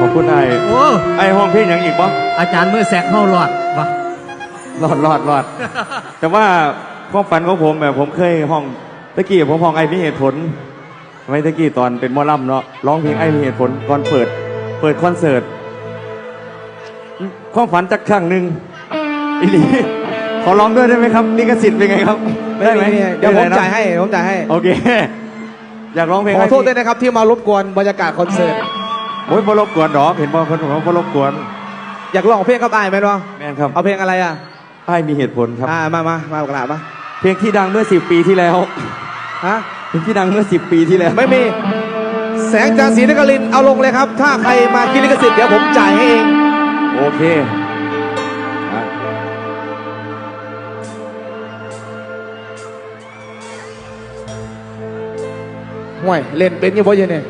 ขอบคุณไอ้โอ้ไอ้ห้องเพลงหยังอีกบ่อาจารย์มือแสกเข้าหลอดวะรอดรอดรอด แต่ว่าความฝันของผมแบบผมเคยห้องตะกี้ผมห้องไอ้มีเหตุผลไว้ตะกี้ตอนเป็นหมอลำเนาะร้องเพลงไอ้มีเหตุผลก่อนเปิด เปิดคอนเสิร์ตความฝันจักครั้งหนึ่งอีหลีขอร้องด้วยได้ไหมครับลิขสิทธิ์เป็นไงครับไม่มีเดี๋ยวผมไนะจ่ายให้เดี๋ยวผมจ่ายให้โอเคอยากร้องเพลงขอไอ้โทษด้วยนะครับที่มารบกวนบรรยากาศคอนเสิร์ต โอ้ยบรบกวนดอกเห็นบอลคนผมว่าบรบกวนอยากร้องเพลงครับอายไหมวะแม่นครับเอาเพลงอะไรอะไอ้มีเหตุผลครับ อ่ามามามาบอกกระดาษมาเพลงที่ดังเมื่อสิบปีที่แล้วฮะเพลงที่ดังเมื่อสิบปีที่แล้วไม่มีแสงจานศรีนครินทร์เอาลงเลยครับ ถ้าใครมากินลิขสิทธิ์เดี๋ยวผมจ่ายให้เอง โอเคอะห่วยเล่นเป็นอยังบ่เยเนี่ย